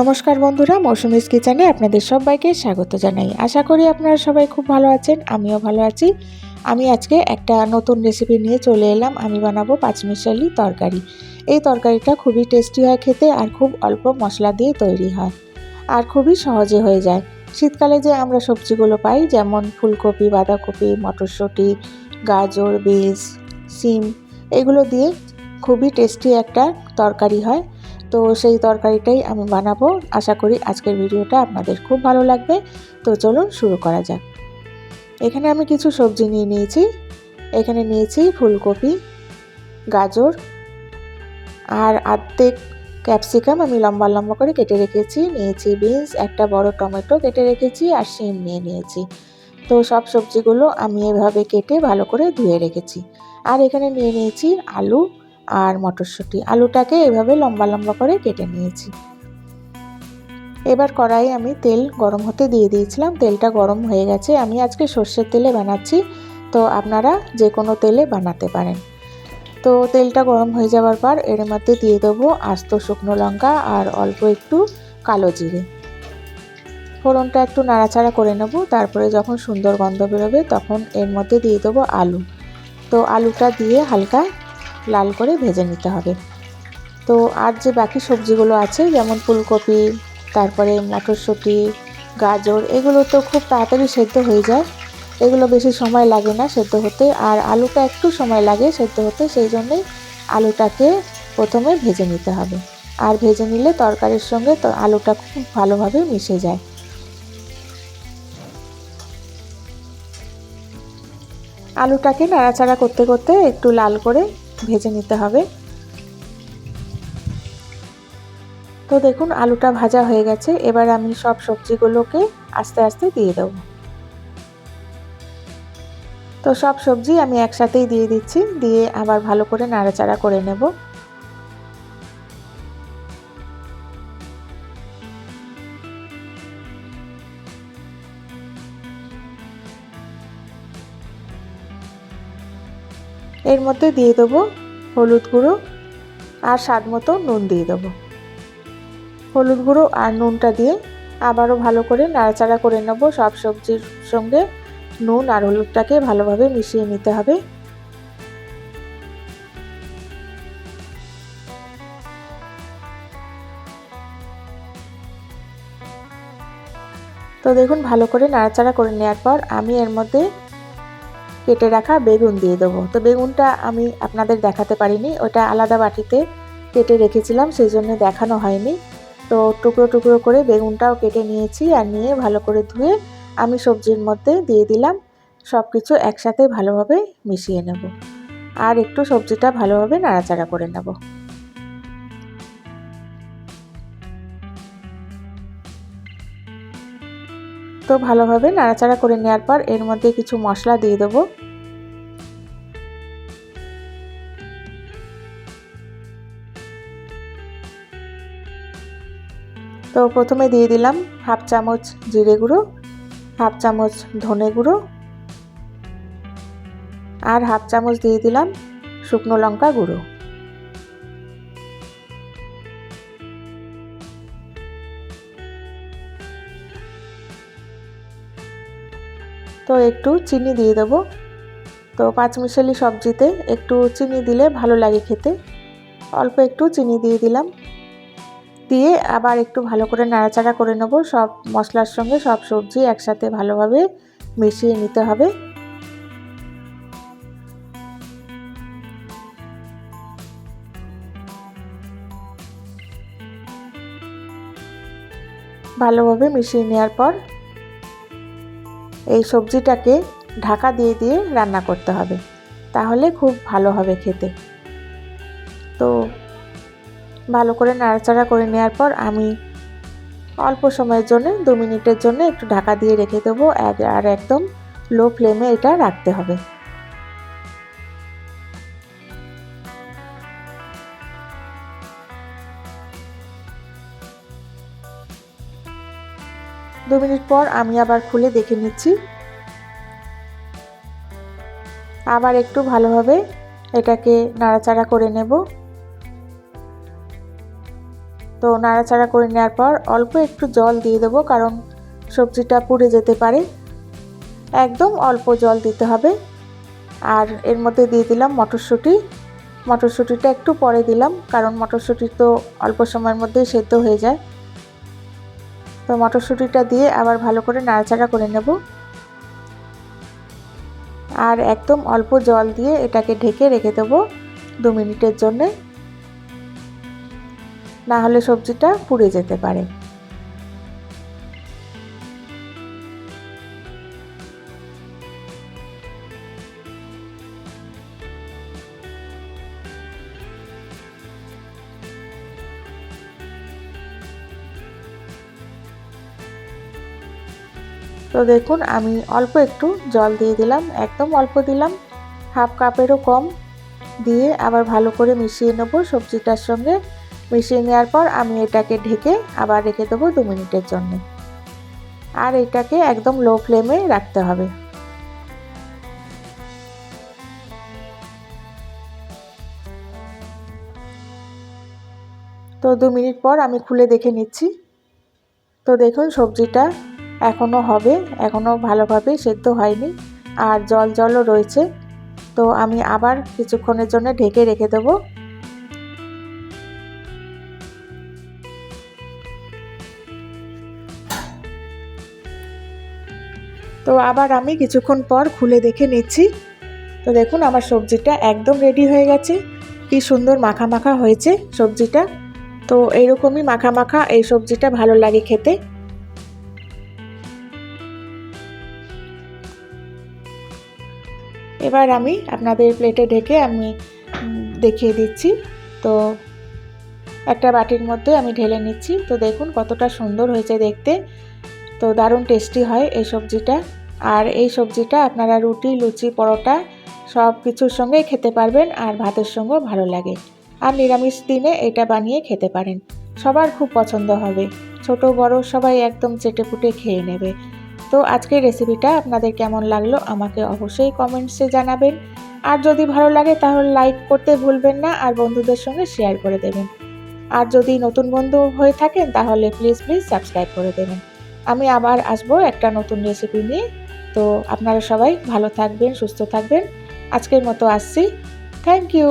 নমস্কার বন্ধুরা, মৌসুমিস কিচেনে আপনাদের সবাইকে স্বাগত জানাই। আশা করি আপনারা সবাই খুব ভালো আছেন, আমিও ভালো আছি। আমি আজকে একটা নতুন রেসিপি নিয়ে চলে এলাম। আমি বানাবো পাঁচমিশালি তরকারি। এই তরকারিটা খুবই টেস্টি হয় খেতে আর খুব অল্প মশলা দিয়ে তৈরি হয় আর খুবই সহজে হয়ে যায়। শীতকালে যে আমরা সবজিগুলো পাই, যেমন ফুলকপি, বাঁধাকপি, মটরশুঁটি, গাজর, বিনস, সিম, এগুলো দিয়ে খুবই টেস্টি একটা তরকারি হয়। তো সেই তরকারিটাই আমি বানাবো। আশা করি আজকের ভিডিওটা আপনাদের খুব ভালো লাগবে। তো চলুন শুরু করা যাক। এখানে আমি কিছু সবজি নিয়ে নিয়েছি। এখানে নিয়েছি ফুলকপি, গাজর আর আর্ধেক ক্যাপসিকাম আমি লম্বা লম্বা করে কেটে রেখেছি। নিয়েছি বিনস, একটা বড় টমেটো কেটে রেখেছি আর শিম নিয়ে নিয়েছি। তো সব সবজিগুলো আমি এভাবে কেটে ভালো করে ধুয়ে রেখেছি। আর এখানে নিয়ে নিয়েছি আলু আর মটরশুঁটি। আলুটাকে এভাবে লম্বা লম্বা করে কেটে নিয়েছি। এবার কড়াই আমি তেল গরম হতে দিয়ে দিয়েছিলাম। তেলটা গরম হয়ে গেছে। আমি আজকে সর্ষের তেলে বানাচ্ছি। তো আপনারা যে কোনো তেলে বানাতে পারেন। তো তেলটা গরম হয়ে যাওয়ার পর এর মধ্যে দিয়ে দেবো আস্ত শুকনো লঙ্কা আর অল্প একটু কালো জিরে। ফোড়নটা একটু নাড়াচাড়া করে নেব। তারপরে যখন সুন্দর গন্ধ বেরোবে তখন এর মধ্যে দিয়ে দেবো আলু। তো আলুটা দিয়ে হালকা লাল করে ভেজে নিতে হবে। তো আর যে বাকি সবজিগুলো আছে, যেমন ফুলকপি, তারপরে মটরশুঁটি, গাজর, এগুলো তো খুব তাড়াতাড়ি সেদ্ধ হয়ে যায়। এগুলো বেশি সময় লাগে না সেদ্ধ হতে, আর আলুটা একটু সময় লাগে সেদ্ধ হতে, সেই জন্যেই আলুটাকে প্রথমে ভেজে নিতে হবে। আর ভেজে নিলে তরকারির সঙ্গে তো আলুটা খুব ভালোভাবে মিশে যায়। আলুটাকে নাড়াচাড়া করতে করতে একটু লাল করে ভেজে নিতে হবে। তো দেখুন, আলুটা ভাজা হয়ে গেছে। এবার আমি সব সবজিগুলোকে আস্তে আস্তে দিয়ে দেব। তো সব সবজি আমি একসাথেই দিয়ে দিচ্ছি। দিয়ে আবার ভালো করে নাড়াচাড়া করে নেব। এর মধ্যে দিয়ে দেবো হলুদ গুঁড়ো আর স্বাদ মতো নুন দিয়ে দেবো। হলুদ গুঁড়ো আর নুনটা দিয়ে আবারও ভালো করে নাড়াচাড়া করে নেব। সব সবজির সঙ্গে নুন আর হলুদটাকে ভালোভাবে মিশিয়ে নিতে হবে। তো দেখুন, ভালো করে নাড়াচাড়া করে নেওয়ার পর আমি এর মধ্যে কেটে রাখা বেগুন দিয়ে দেবো। তো বেগুনটা আমি আপনাদের দেখাতে পারিনি, ওটা আলাদা বাটিতে কেটে রেখেছিলাম, সেই জন্য দেখানো হয়নি। তো টুকরো টুকরো করে বেগুনটাও কেটে নিয়েছি আর নিয়ে ভালো করে ধুয়ে আমি সবজির মধ্যে দিয়ে দিলাম। সব কিছু একসাথে ভালোভাবে মিশিয়ে নেব। আর একটু সবজিটা ভালোভাবে নাড়াচাড়া করে নেব। তো ভালোভাবে নাড়াচাড়া করে নেওয়ার পর এর মধ্যে কিছু মশলা দিয়ে দেবো। তো প্রথমে দিয়ে দিলাম হাফ চামচ জিরে গুঁড়ো, হাফ চামচ ধনে গুঁড়ো আর হাফ চামচ দিয়ে দিলাম শুকনো লঙ্কা গুঁড়ো। তো একটু চিনি দিয়ে দেবো। তো পাঁচমিশালি সবজিতে একটু চিনি দিলে ভালো লাগে খেতে। অল্প একটু চিনি দিয়ে দিলাম। দিয়ে আবার একটু ভালো করে নাড়াচাড়া করে নেব। সব মশলার সঙ্গে সব সবজি একসাথে ভালোভাবে মিশিয়ে নিতে হবে। ভালোভাবে মিশিয়ে নেওয়ার পর এই সবজিটাকে ঢাকা দিয়ে দিয়ে রান্না করতে হবে। তাহলে খুব ভালো হবে খেতে। তো ভালো করে নাড়াচাড়া করে নেওয়ার পর আমি অল্প সময়ের জন্য, দু মিনিটের জন্য একটু ঢাকা দিয়ে রেখে দেবো, আর একদম লো ফ্লেমে এটা রাখতে হবে। দু মিনিট পর আমি আবার খুলে দেখে নিচ্ছি। আবার একটু ভালোভাবে এটাকে নাড়াচাড়া করে নেব। তো নাড়াচাড়া করে নেওয়ার পর অল্প একটু জল দিয়ে দেবো, কারণ সবজিটা পুড়ে যেতে পারে। একদম অল্প জল দিতে হবে। আর এর মধ্যে দিয়ে দিলাম মটরশুঁটি। মটরশুঁটিটা একটু পরে দিলাম, কারণ মটরশুঁটি তো অল্প সময়ের মধ্যেই সেদ্ধ হয়ে যায়। তো মটরশুঁটিটা দিয়ে আবার ভালো করে নাড়াচাড়া করে নেব। আর একদম অল্প জল দিয়ে এটাকে ঢেকে রেখে দেবো দু মিনিটের জন্যে। না হলে সবজিটা পুড়ে যেতে পারে। তো দেখুন, আমি অল্প একটু জল দিয়ে দিলাম, একদম অল্প দিলাম। হাফ কাপেরও কম দিয়ে আবার ভালো করে মিশিয়ে নেব সবজিটার সঙ্গে। মিশিয়ে নেওয়ার পর আমি এটাকে ঢেকে আবার রেখে দেবো দু মিনিটের জন্য। আর এটাকে একদম লো ফ্লেমে রাখতে হবে। তো দু মিনিট পর আমি খুলে দেখে নিচ্ছি। তো দেখুন, সবজিটা এখনও হবে এখনও ভালোভাবে সেদ্ধ হয়নি আর জল জলও রয়েছে। তো আমি আবার কিছুক্ষণের জন্য ঢেকে রেখে দেবো। তো আবার আমি কিছুক্ষণ পর খুলে দেখে নিচ্ছি। তো দেখুন আমার সবজিটা একদম রেডি হয়ে গেছে। কি সুন্দর মাখা মাখা হয়েছে সবজিটা। তো এইরকমই মাখা মাখা এই সবজিটা ভালো লাগে খেতে। এবার আমি আপনাদের প্লেটে ঢেকে আমি দেখিয়ে দিচ্ছি। তো একটা বাটির মধ্যে আমি ঢেলে নিচ্ছি। তো দেখুন কতটা সুন্দর হয়েছে দেখতে। তো দারুণ টেস্টি হয় এই সবজিটা। আর এই সবজিটা আপনারা রুটি, লুচি, পরোটা সব কিছুর সঙ্গেই খেতে পারবেন আর ভাতের সঙ্গেও ভালো লাগে। আর নিরামিষ দিনে এটা বানিয়ে খেতে পারেন। সবার খুব পছন্দ হবে। ছোট, বড় সবাই একদম চেটে পুটে খেয়ে নেবে। তো আজকের রেসিপিটা আপনাদের কেমন লাগল আমাকে অবশ্যই কমেন্টসে জানাবেন। আর যদি ভালো লাগে তাহলে লাইক করতে ভুলবেন না আর বন্ধুদের সঙ্গে শেয়ার করে দেবেন। আর যদি নতুন বন্ধু হয়ে থাকেন তাহলে প্লিজ প্লিজ সাবস্ক্রাইব করে দেবেন। আমি আবার আসব একটা নতুন রেসিপি নিয়ে। তো আপনারা সবাই ভালো থাকবেন, সুস্থ থাকবেন। আজকের মতো আসছি। Thank you